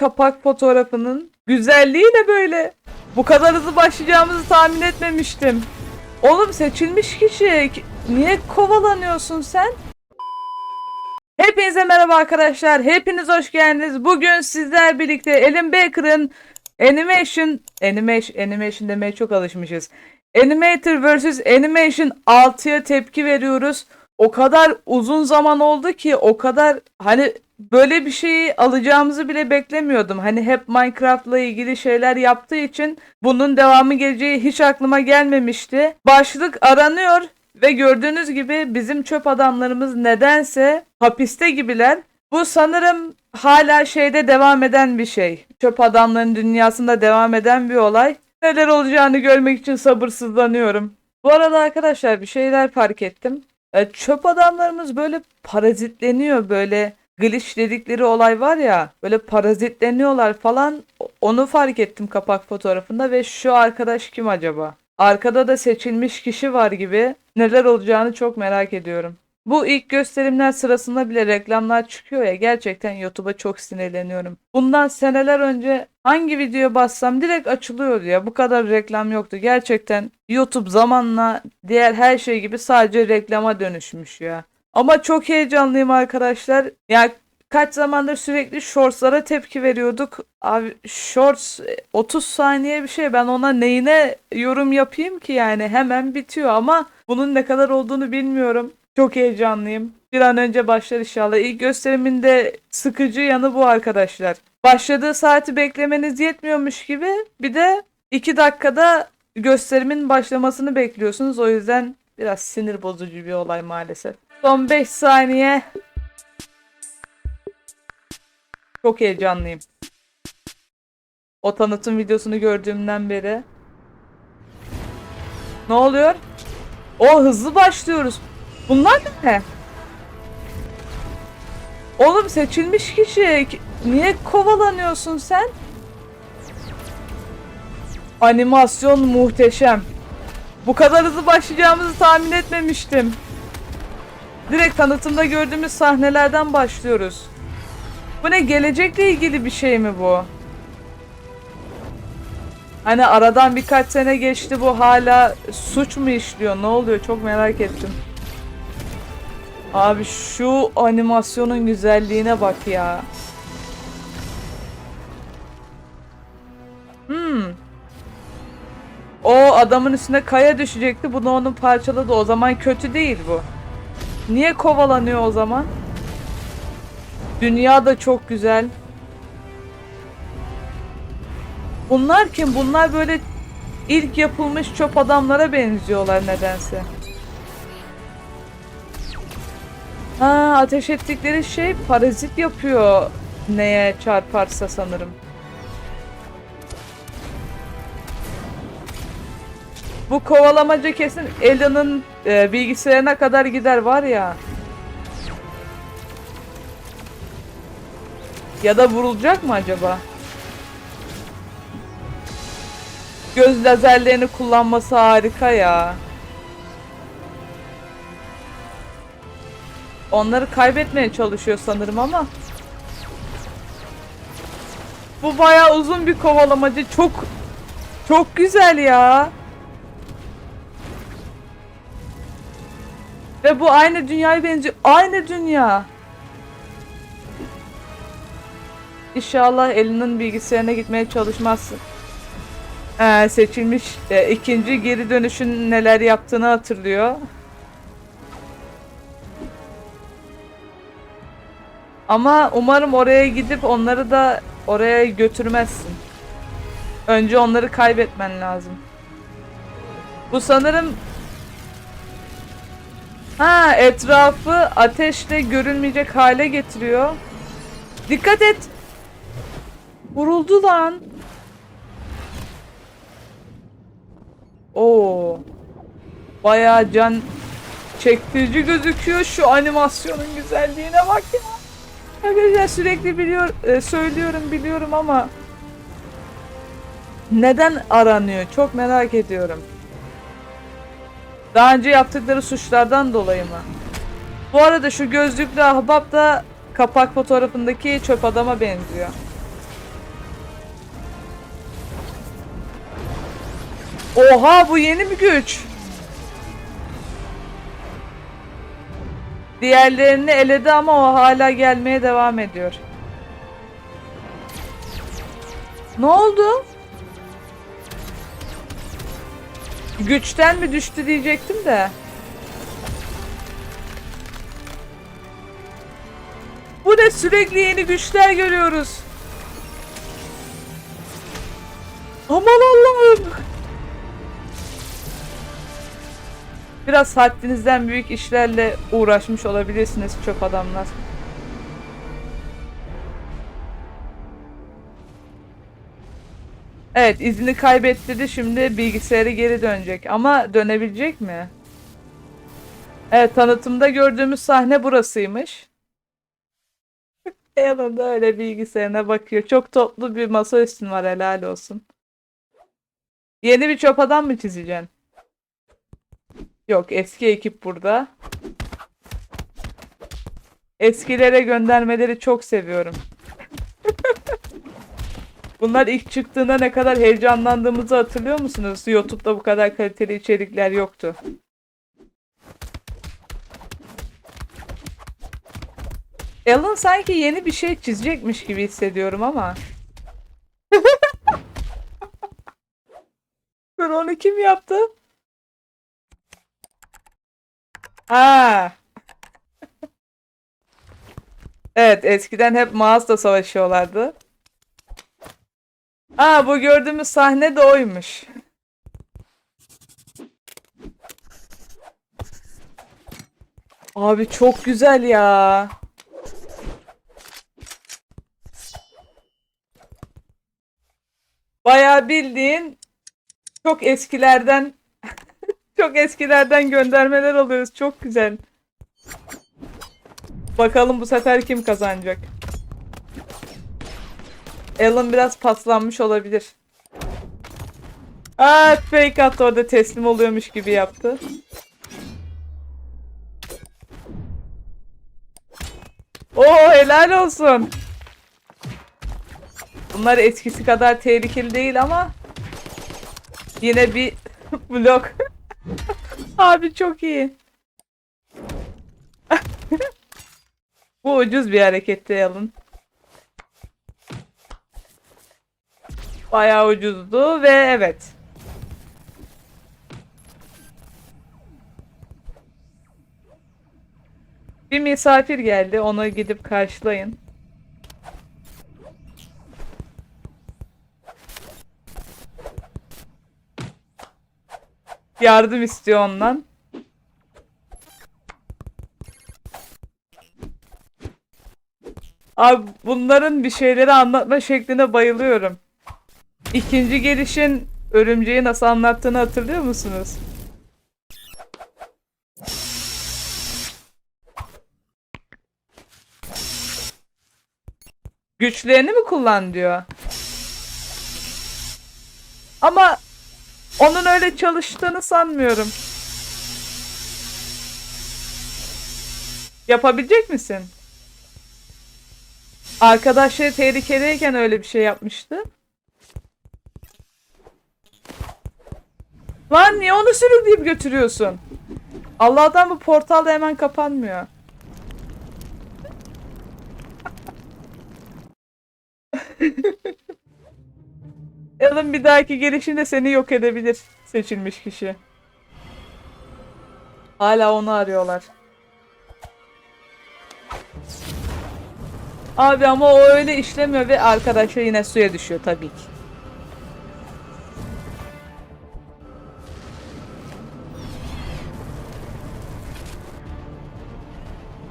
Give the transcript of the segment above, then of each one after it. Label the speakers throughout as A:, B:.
A: kapak fotoğrafının güzelliği ne böyle? Bu kadar hızlı başlayacağımızı tahmin etmemiştim. Oğlum seçilmiş kişi. Niye kovalanıyorsun sen? Hepinize merhaba arkadaşlar. Hepiniz hoş geldiniz. Bugün sizler birlikte Ellen Baker'ın Animation Animation Animation demeye çok alışmışız. Animator vs Animation 6'ya tepki veriyoruz. O kadar uzun zaman oldu ki o kadar hani böyle bir şeyi alacağımızı bile beklemiyordum. Hani hep Minecraft'la ilgili şeyler yaptığı için bunun devamı geleceği hiç aklıma gelmemişti. Başlık aranıyor ve gördüğünüz gibi bizim çöp adamlarımız nedense hapiste gibiler. Bu sanırım hala şeyde devam eden bir şey. Çöp adamların dünyasında devam eden bir olay. Neler olacağını görmek için sabırsızlanıyorum. Bu arada arkadaşlar bir şeyler fark ettim. E, çöp adamlarımız böyle parazitleniyor böyle glitch dedikleri olay var ya böyle parazitleniyorlar falan onu fark ettim kapak fotoğrafında ve şu arkadaş kim acaba? Arkada da seçilmiş kişi var gibi neler olacağını çok merak ediyorum. Bu ilk gösterimler sırasında bile reklamlar çıkıyor ya gerçekten YouTube'a çok sinirleniyorum. Bundan seneler önce hangi videoya bassam direkt açılıyordu ya. Bu kadar reklam yoktu. Gerçekten YouTube zamanla diğer her şey gibi sadece reklama dönüşmüş ya. Ama çok heyecanlıyım arkadaşlar. Yani kaç zamandır sürekli shortslara tepki veriyorduk. Abi shorts e, 30 saniye bir şey. Ben ona neyine yorum yapayım ki yani hemen bitiyor ama bunun ne kadar olduğunu bilmiyorum. Çok heyecanlıyım. Bir an önce başlar inşallah. İlk gösteriminde sıkıcı yanı bu arkadaşlar. Başladığı saati beklemeniz yetmiyormuş gibi bir de 2 dakikada gösterimin başlamasını bekliyorsunuz. O yüzden biraz sinir bozucu bir olay maalesef. Son 5 saniye. Çok heyecanlıyım. O tanıtım videosunu gördüğümden beri. Ne oluyor? O hızlı başlıyoruz. Bunlar ne? Oğlum seçilmiş kişi. Ki- Niye kovalanıyorsun sen? Animasyon muhteşem. Bu kadar hızlı başlayacağımızı tahmin etmemiştim. Direkt tanıtımda gördüğümüz sahnelerden başlıyoruz. Bu ne gelecekle ilgili bir şey mi bu? Hani aradan birkaç sene geçti bu hala suç mu işliyor? Ne oluyor? Çok merak ettim. Abi şu animasyonun güzelliğine bak ya. Hmm. O adamın üstüne kaya düşecekti. Bunu onun parçaladı. O zaman kötü değil bu. Niye kovalanıyor o zaman? Dünya da çok güzel. Bunlar kim? Bunlar böyle ilk yapılmış çöp adamlara benziyorlar nedense. Ha, ateş ettikleri şey parazit yapıyor neye çarparsa sanırım. Bu kovalamaca kesin Ela'nın e, bilgisayarına kadar gider var ya. Ya da vurulacak mı acaba? Göz lazerlerini kullanması harika ya. Onları kaybetmeye çalışıyor sanırım ama. Bu bayağı uzun bir kovalamacı. Çok çok güzel ya. Ve bu aynı dünyaya benziyor. Aynı dünya. İnşallah elinin bilgisayarına gitmeye çalışmazsın. Ee, seçilmiş e, ikinci geri dönüşün neler yaptığını hatırlıyor. Ama umarım oraya gidip onları da oraya götürmezsin. Önce onları kaybetmen lazım. Bu sanırım Ha etrafı ateşle görünmeyecek hale getiriyor. Dikkat et. Vuruldu lan. Oo. Bayağı can çektirici gözüküyor şu animasyonun güzelliğine bak ya. Arkadaşlar sürekli biliyor e, söylüyorum biliyorum ama neden aranıyor? Çok merak ediyorum. Daha önce yaptıkları suçlardan dolayı mı? Bu arada şu gözlüklü ahbap da kapak fotoğrafındaki çöp adama benziyor. Oha bu yeni bir güç. Diğerlerini eledi ama o hala gelmeye devam ediyor. Ne oldu? Güçten mi düştü diyecektim de. Bu ne sürekli yeni güçler görüyoruz. Aman Allah'ım. Biraz haddinizden büyük işlerle uğraşmış olabilirsiniz çöp adamlar. Evet izini kaybettirdi şimdi bilgisayarı geri dönecek ama dönebilecek mi? Evet tanıtımda gördüğümüz sahne burasıymış. Yanında öyle bilgisayarına bakıyor. Çok toplu bir masa üstün var helal olsun. Yeni bir çöp adam mı çizeceksin? Yok eski ekip burada. Eskilere göndermeleri çok seviyorum. Bunlar ilk çıktığında ne kadar heyecanlandığımızı hatırlıyor musunuz? YouTube'da bu kadar kaliteli içerikler yoktu. Alan sanki yeni bir şey çizecekmiş gibi hissediyorum ama. Dur onu kim yaptı? Ha. Evet eskiden hep mağazada savaşıyorlardı. Aa bu gördüğümüz sahne de oymuş. Abi çok güzel ya. Bayağı bildiğin çok eskilerden çok eskilerden göndermeler alıyoruz. Çok güzel. Bakalım bu sefer kim kazanacak? Alan biraz paslanmış olabilir. Aa fake attı orada teslim oluyormuş gibi yaptı. Oo helal olsun. Bunlar eskisi kadar tehlikeli değil ama yine bir blok. Abi çok iyi. Bu ucuz bir hareketti Alan. Bayağı ucuzdu ve evet. Bir misafir geldi. Onu gidip karşılayın. Yardım istiyor ondan. Abi bunların bir şeyleri anlatma şekline bayılıyorum. İkinci gelişin örümceği nasıl anlattığını hatırlıyor musunuz? Güçlerini mi kullan diyor. Ama onun öyle çalıştığını sanmıyorum. Yapabilecek misin? Arkadaşları tehlikedeyken öyle bir şey yapmıştı. Lan niye onu sürükleyip götürüyorsun? Allah'tan bu portal da hemen kapanmıyor. Alan bir dahaki gelişinde seni yok edebilir seçilmiş kişi. Hala onu arıyorlar. Abi ama o öyle işlemiyor ve arkadaşlar yine suya düşüyor tabii ki.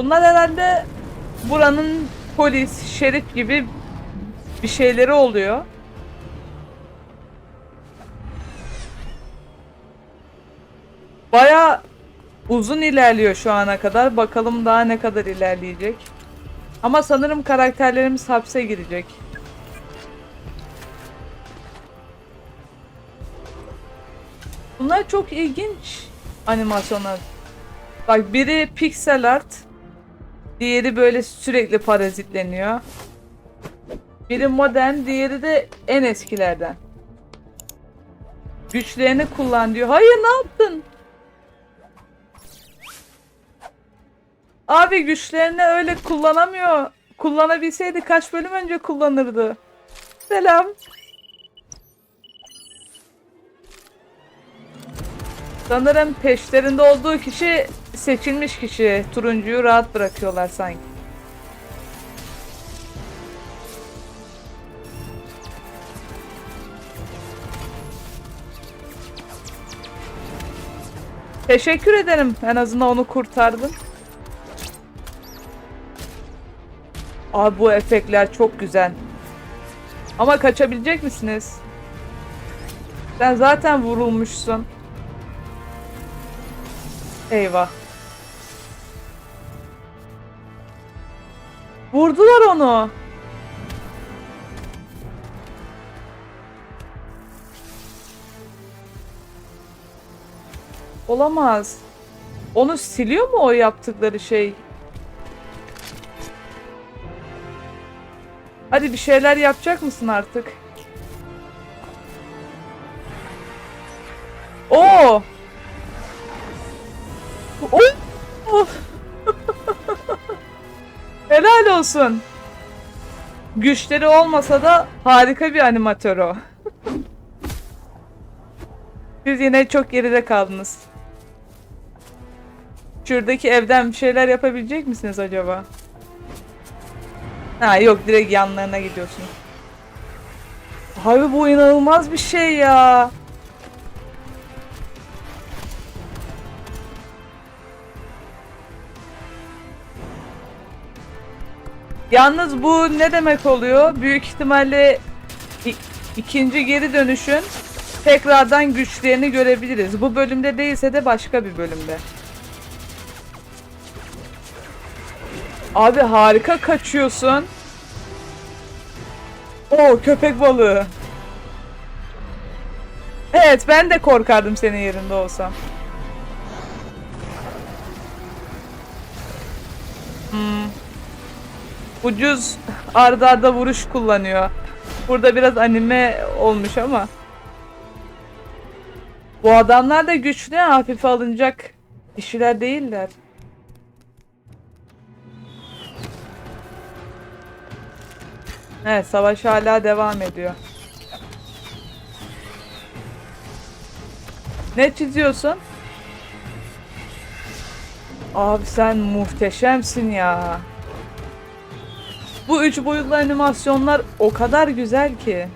A: Bunlar herhalde buranın polis, şerif gibi bir şeyleri oluyor. Baya uzun ilerliyor şu ana kadar. Bakalım daha ne kadar ilerleyecek. Ama sanırım karakterlerimiz hapse girecek. Bunlar çok ilginç animasyonlar. Bak biri pixel art. Diğeri böyle sürekli parazitleniyor. Biri modern, diğeri de en eskilerden. Güçlerini kullan diyor. Hayır ne yaptın? Abi güçlerini öyle kullanamıyor. Kullanabilseydi kaç bölüm önce kullanırdı. Selam. Sanırım peşlerinde olduğu kişi seçilmiş kişi. Turuncuyu rahat bırakıyorlar sanki. Teşekkür ederim. En azından onu kurtardın. Abi bu efektler çok güzel. Ama kaçabilecek misiniz? Sen zaten vurulmuşsun. Eyvah. Vurdular onu. Olamaz. Onu siliyor mu o yaptıkları şey? Hadi bir şeyler yapacak mısın artık? Olsun. Güçleri olmasa da harika bir animatör o. Siz yine çok geride kaldınız. Şuradaki evden bir şeyler yapabilecek misiniz acaba? Ha yok direkt yanlarına gidiyorsun. Abi bu inanılmaz bir şey ya. Yalnız bu ne demek oluyor? Büyük ihtimalle ikinci geri dönüşün tekrardan güçlerini görebiliriz. Bu bölümde değilse de başka bir bölümde. Abi harika kaçıyorsun. Oo köpek balığı. Evet ben de korkardım senin yerinde olsam. Hmm. Ucuz arda arda vuruş kullanıyor. Burada biraz anime olmuş ama. Bu adamlar da güçlü hafife alınacak kişiler değiller. Evet savaş hala devam ediyor. Ne çiziyorsun? Abi sen muhteşemsin ya. Bu üç boyutlu animasyonlar o kadar güzel ki.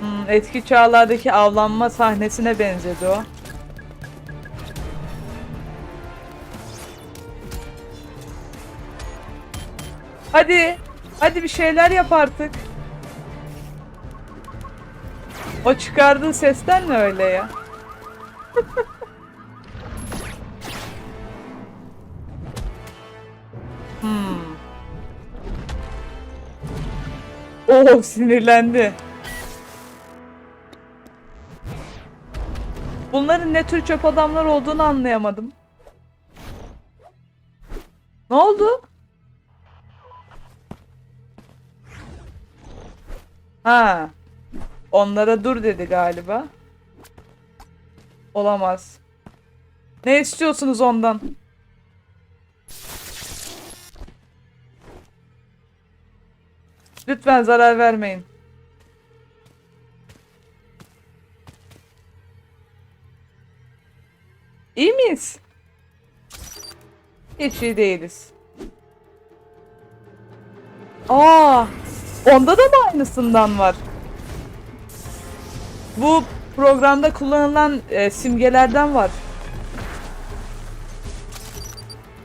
A: Hmm, eski çağlardaki avlanma sahnesine benzedi o. Hadi. Hadi bir şeyler yap artık. O çıkardığın sesten ne öyle ya? Hmm. Oo sinirlendi. Bunların ne tür çöp adamlar olduğunu anlayamadım. Ne oldu? Ha. Onlara dur dedi galiba. Olamaz. Ne istiyorsunuz ondan? Lütfen zarar vermeyin. İyi miyiz? Hiç iyi değiliz. Aa, onda da mı aynısından var? Bu programda kullanılan e, simgelerden var.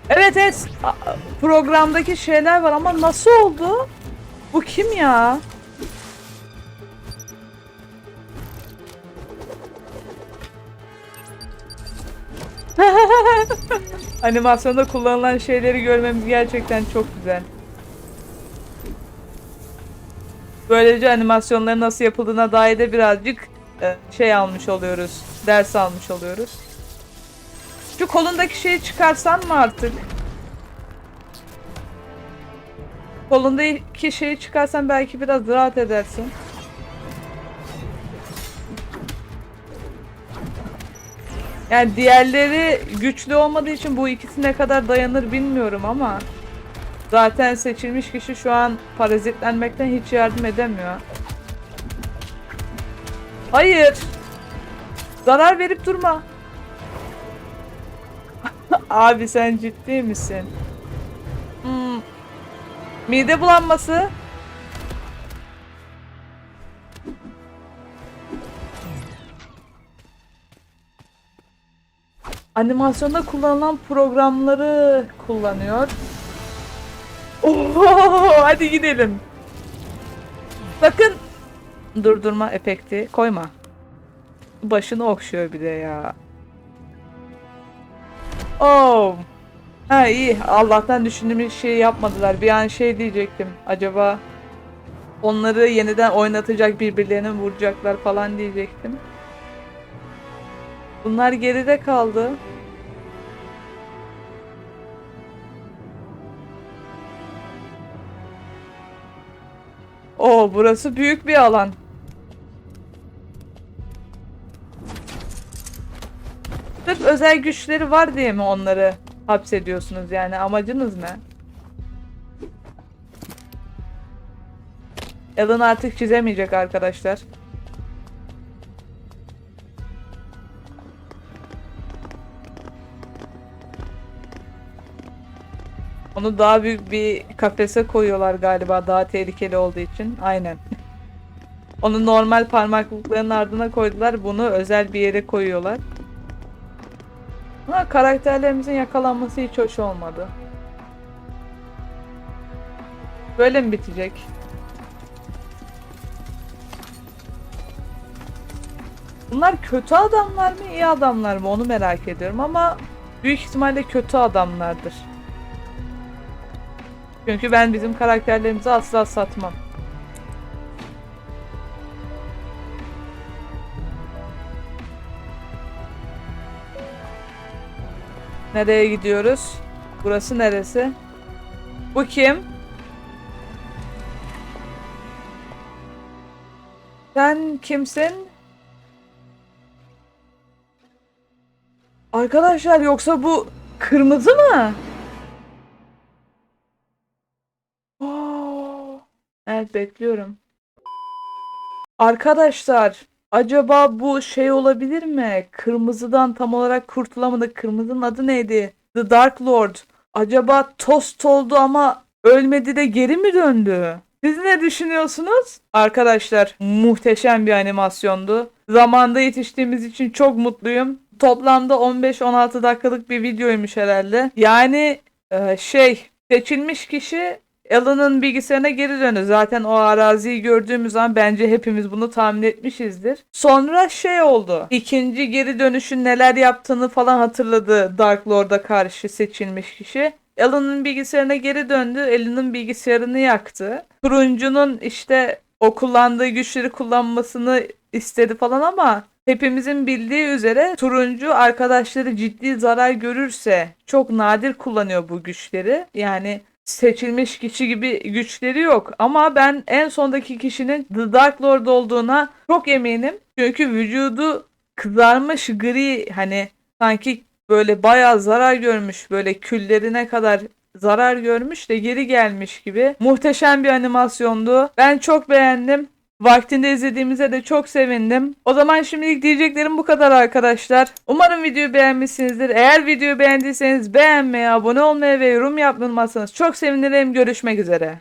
A: Evet evet programdaki şeyler var ama nasıl oldu? Bu kim ya? Animasyonda kullanılan şeyleri görmemiz gerçekten çok güzel. Böylece animasyonların nasıl yapıldığına dair de birazcık şey almış oluyoruz. Ders almış oluyoruz. Şu kolundaki şeyi çıkarsan mı artık? Kolunda iki şeyi çıkarsan belki biraz rahat edersin. Yani diğerleri güçlü olmadığı için bu ikisi ne kadar dayanır bilmiyorum ama zaten seçilmiş kişi şu an parazitlenmekten hiç yardım edemiyor. Hayır. Zarar verip durma. Abi sen ciddi misin? Hmm. Mide bulanması. Animasyonda kullanılan programları kullanıyor. Oho, hadi gidelim. Sakın durdurma efekti koyma. Başını okşuyor bir de ya. Oh. Ha iyi. Allah'tan düşündüğümüz şeyi yapmadılar. Bir an şey diyecektim. Acaba onları yeniden oynatacak birbirlerine vuracaklar falan diyecektim. Bunlar geride kaldı. Oo burası büyük bir alan. Sırf özel güçleri var diye mi onları hapsediyorsunuz yani amacınız ne? Alan artık çizemeyecek arkadaşlar. Onu daha büyük bir kafese koyuyorlar galiba daha tehlikeli olduğu için. Aynen. Onu normal parmaklıkların ardına koydular. Bunu özel bir yere koyuyorlar. Ha, karakterlerimizin yakalanması hiç hoş olmadı. Böyle mi bitecek? Bunlar kötü adamlar mı, iyi adamlar mı onu merak ediyorum ama büyük ihtimalle kötü adamlardır. Çünkü ben bizim karakterlerimizi asla satmam. Nereye gidiyoruz? Burası neresi? Bu kim? Sen kimsin? Arkadaşlar yoksa bu kırmızı mı? Evet bekliyorum. Arkadaşlar acaba bu şey olabilir mi? Kırmızıdan tam olarak kurtulamadık. Kırmızının adı neydi? The Dark Lord. Acaba tost oldu ama ölmedi de geri mi döndü? Siz ne düşünüyorsunuz? Arkadaşlar muhteşem bir animasyondu. Zamanda yetiştiğimiz için çok mutluyum. Toplamda 15-16 dakikalık bir videoymuş herhalde. Yani e, şey seçilmiş kişi Alan'ın bilgisayarına geri döndü. Zaten o araziyi gördüğümüz zaman bence hepimiz bunu tahmin etmişizdir. Sonra şey oldu. İkinci geri dönüşün neler yaptığını falan hatırladı Dark Lord'a karşı seçilmiş kişi. Alan'ın bilgisayarına geri döndü. Alan'ın bilgisayarını yaktı. Turuncunun işte o kullandığı güçleri kullanmasını istedi falan ama hepimizin bildiği üzere turuncu arkadaşları ciddi zarar görürse çok nadir kullanıyor bu güçleri. Yani seçilmiş kişi gibi güçleri yok. Ama ben en sondaki kişinin The Dark Lord olduğuna çok eminim. Çünkü vücudu kızarmış gri hani sanki böyle bayağı zarar görmüş böyle küllerine kadar zarar görmüş de geri gelmiş gibi. Muhteşem bir animasyondu. Ben çok beğendim. Vaktinde izlediğimize de çok sevindim. O zaman şimdilik diyeceklerim bu kadar arkadaşlar. Umarım videoyu beğenmişsinizdir. Eğer videoyu beğendiyseniz beğenmeyi, abone olmayı ve yorum yapmayı unutmazsanız çok sevinirim. Görüşmek üzere.